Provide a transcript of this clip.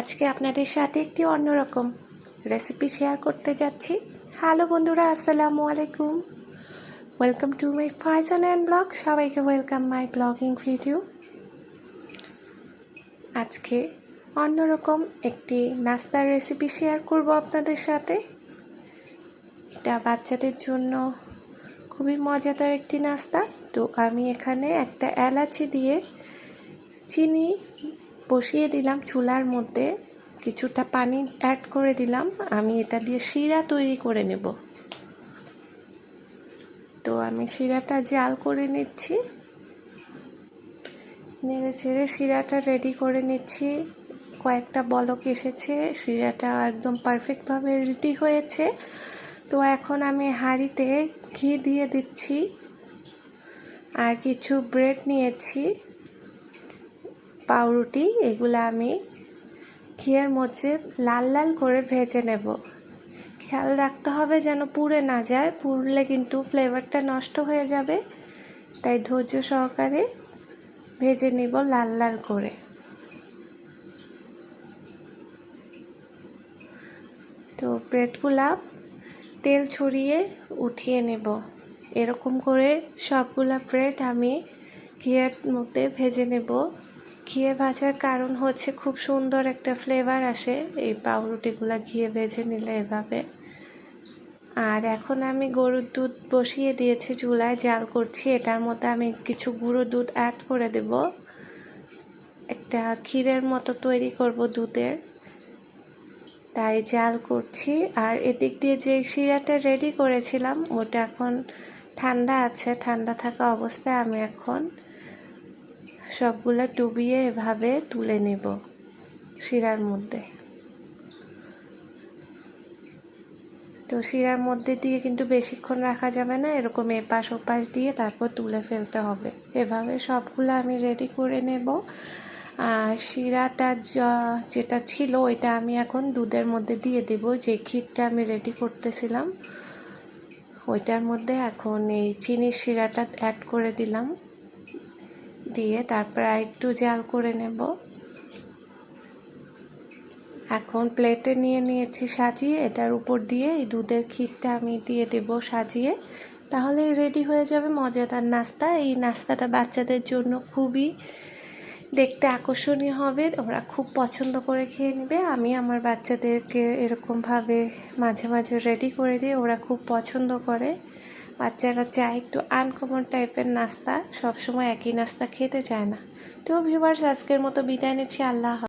আজকে আপনাদের সাথে একটি অন্যরকম রেসিপি শেয়ার করতে যাচ্ছি। হ্যালো বন্ধুরা, আসসালামু আলাইকুম। Welcome to my ফাইজন and blog সবাইকে ওয়েলকাম মাই ব্লগিং ভিডিও আজকে অন্যরকম একটি নাস্তার রেসিপি শেয়ার করব আপনাদের সাথে। এটা বাচ্চাদের জন্য খুবই মজাদার একটি নাস্তা। তো আমি এখানে একটা এলাচি দিয়ে চিনি বসিয়ে দিলাম চুলার মধ্যে। কিছুটা পানি অ্যাড করে দিলাম। আমি এটা দিয়ে শিরা তৈরি করে নেব। তো আমি শিরাটা জাল করে নিচ্ছি। নেড়ে চেড়ে শিরাটা রেডি করে নিচ্ছি। কয়েকটা বলক এসেছে। শিরাটা একদম পারফেক্টভাবে রেডি হয়েছে। তো এখন আমি হাঁড়িতে ঘি দিয়ে দিচ্ছি। আর কিছু ব্রেড নিয়েছি। পাউরুটি এগুলো আমি ঘিয়ের মধ্যে লাল লাল করে ভেজে নেব। খেয়াল রাখতে হবে যেন পুড়ে না যায়, পুড়লে কিন্তু ফ্লেভারটা নষ্ট হয়ে যাবে। তাই ধৈর্য সহকারে ভেজে নিব লাল লাল করে। তো ব্রেডগুলা তেল ছড়িয়ে উঠিয়ে নেব। এরকম করে সবগুলা ব্রেড আমি ঘিয়ের মধ্যে ভেজে নেব। ঘিয়ে ভাজার কারণ হচ্ছে খুব সুন্দর একটা ফ্লেভার আসে। এই পাউরুটিগুলো ঘিয়ে ভেজে নিলে এভাবে। আর এখন আমি গরুর দুধ বসিয়ে দিয়েছি চুলায়, জাল করছি। এটার মধ্যে আমি কিছু গুঁড়ো দুধ অ্যাড করে দেব। একটা ক্ষীরের মতো তৈরি করব দুধের। তাই জাল করছি। আর এদিক দিয়ে যে শিরাটা রেডি করেছিলাম, ওটা এখন ঠান্ডা আছে। ঠান্ডা থাকা অবস্থায় আমি এখন সবগুলো ডুবিয়ে এভাবে তুলে নেব শিরার মধ্যে। তো শিরার মধ্যে দিয়ে কিন্তু বেশিক্ষণ রাখা যাবে না, এরকম এপাশ ওপাশ দিয়ে তারপর তুলে ফেলতে হবে। এভাবে সবগুলো আমি রেডি করে নেব। আর শিরাটা যেটা ছিল ওইটা আমি এখন দুধের মধ্যে দিয়ে দেব, যে ক্ষীরটা আমি রেডি করতেছিলাম, ওইটার মধ্যে এখন এই চিনির শিরাটা অ্যাড করে দিলাম। দিয়ে তারপর একটু জাল করে নেব। এখন প্লেটে নিয়ে নিয়েছি সাজিয়ে, এটার উপর দিয়ে এই দুধের ক্ষীরটা আমি দিয়ে দেব সাজিয়ে। তাহলে রেডি হয়ে যাবে মজাদার নাস্তা। এই নাস্তাটা বাচ্চাদের জন্য খুবই দেখতে আকর্ষণীয় হবে। ওরা খুব পছন্দ করে খেয়ে নেবে। আমি আমার বাচ্চাদেরকে এরকমভাবে মাঝে মাঝে রেডি করে দিই ওরা খুব পছন্দ করে। বাচ্চারা চায় একটু আনকমন টাইপের নাস্তা, সবসময় একই নাস্তা খেতে চায় না। তো ভিউয়ার্স আজকের মতো বিদায় নিচ্ছি, আল্লাহ